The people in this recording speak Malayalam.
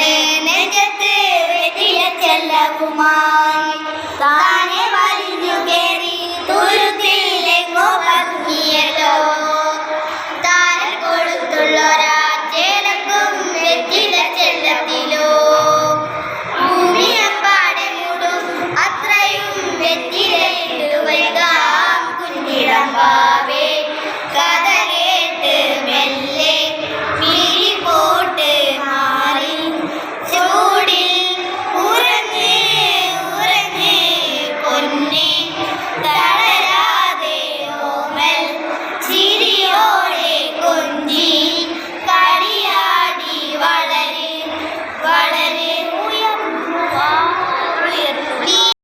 നെനകത്ത് വെളിയച്ചല്ല കുമാർ